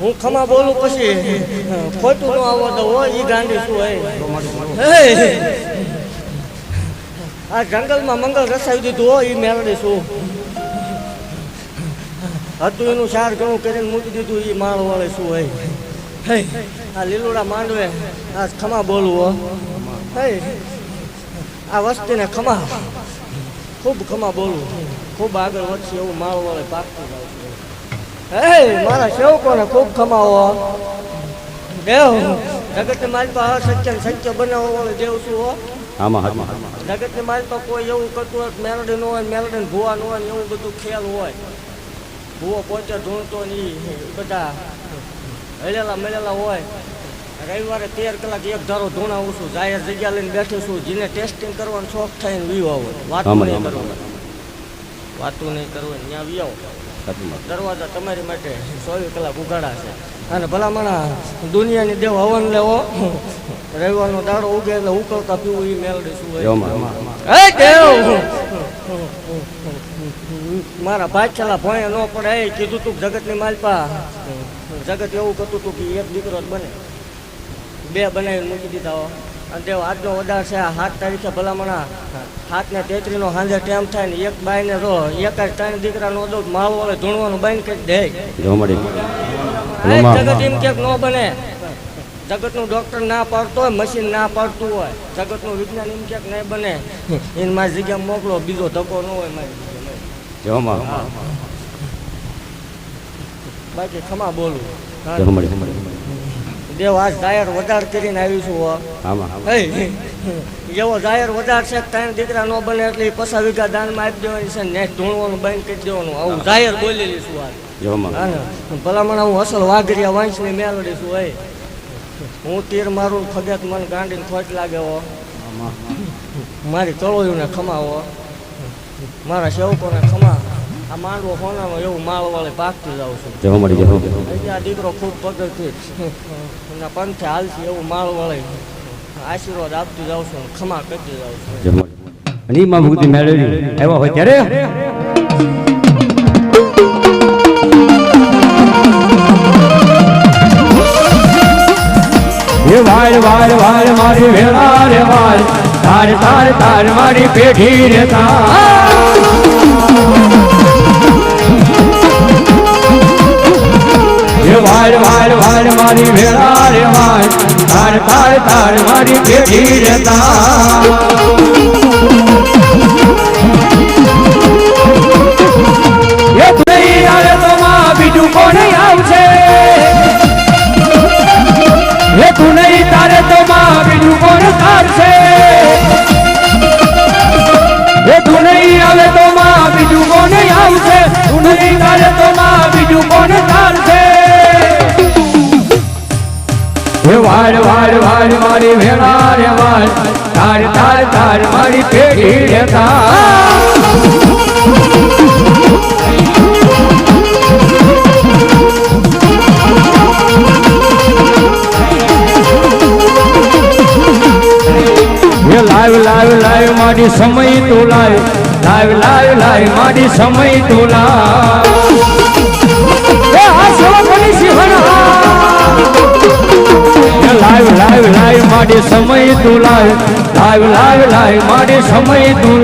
હો ખમા બોલું પછી ખોટું નો આવો તો હોય ઈ ગાંધી શું. આ જંગલમાં મંગલ રસાવી દીધું હોય ઈ મેળવી શું? હતું એનું સાર ઘણું કરીને મૂકી દીધું એ માળ વાળે શું હોય? હે. આ લીલુડા માંડવે આ ખમા બોલવું હો. હે. આ વસ્તીને ખમા. ખૂબ ખમા બોલવું. ખૂબ આગળ વધશે એવું માળ વાળે પાકતું જાવ હે મારા સેવકોને ખૂબ ખમાવો દેવ જગત મારી પાસે સત્ય ને સત્ય બનાવો વાળો દેવ શું હો? જગત હાથમાં મારી પાસે કોઈ એવું કરતું હોય મેલડી ન હોય મેલડી ભૂવા ન હોય ને એવું બધું ખ્યાલ હોય. ભૂવો પોતે ઢૂંઢતો ને ઈ બધા હળેલા મળેલા હોય. રવિવારે તેર કલાક એક ધારો ધૂણા છું જાહેર જગ્યા લઈને બેઠું છું જેને ટેસ્ટિંગ કરવાનો શોખ થાય ને વીવો આવો વાતું નહીં કરવાનું. વાતું નહીં કરવાની ત્યાં વીવો. દરવાજા તમારી માટે ચોવીસ કલાક ઉગાડા છે. અને ભલામણા દુનિયાની દેવ હવન લેવો રવિવારનો દાડો ઉગે એટલે ઉકળતા પીવું એ મેલડી શું હોય જવામાં એ દેવ મારા ભાઈ ભોય ન પડે એ કીધું તું જગતની માલપા. જગત એવું કરતું હતું કે એક દીકરો જ બને. બે બનાવીને મૂકી દીધા હો. અને દેવ આજનો વધાર છે સાત તારીખે ભલામણા. સાત ને તેત્રીનો સાંજે ટાઈમ થાય ને એક બાઈને રો. એક જ ત્રણ દીકરાનો દઉં માલ વાળે ધૂણવાનું બંધ કરી દે. મળી. જગત એમ ક્યાંક ન બને. જગતનું ડોક્ટર ના પાડતો હોય મશીન ના પાડતું હોય. જગતનું વિજ્ઞાન એમ ક્યાંક નહીં બને. એને મારી જગ્યા મોકલો બીજો ધક્કો ન હોય મારી જવામાં બાકી ખમા બોલું. જવા મળી દેવ આજ જાહેર વધાર કરીને આવીશું હો. આમાં એવો જાહેર વધાર છે ત્રણ દીકરા ન બને એટલે ઈ પચાસ વીઘા દાનમાં આપી દેવાની છે ને ધૂણવાનું બંધ કરી દેવાનું. આવું જાહેર બોલેલી છું આજ ભલામણ હું અસલ વાઘરિયા વાંચની મેલડી છું એ હું તીર મારું ફગત મને ગાંડીને ખોટ લાગે હો. મારી તળોયુંને ખમાવો મારા સેવકોને ખમા આ માંડવો ખોનામાં એવું માળ વાળે પાકતી જાઉં છું. જવા મળી જાવ અહીંયા આ દીકરો ખૂબ પગથી એના પંથે હાલશે એવું માળ વાળે આશીર્વાદ આપતી જાઉં છું ખમા કરતી જાઉં છું. અને ઈમાં ભૂતિ મેળવી. આવ્યા હોય ત્યારે? વાર વાર વાલ મારી વેળા રે વાલ તાર તાર તાર મારી પેઢી રે તાર. વાર વાર વાલ મારી ભેળા રે વાર તાર તાર તાર મારી પેઢી રે તાર. બીજું કોણ તારશે હે વાળ વાળ વાળ મારી વેળા રે વાળ તાર તાર તાર, મારી પેઢી રે તાર. હે લાવ લાવ લાવ, મારી સમય તો લાવ લાવ લાવ લાવ મારી સમય તો લાવ સમય તું લાવ લાવ લાવ લાવ મારી સમય તું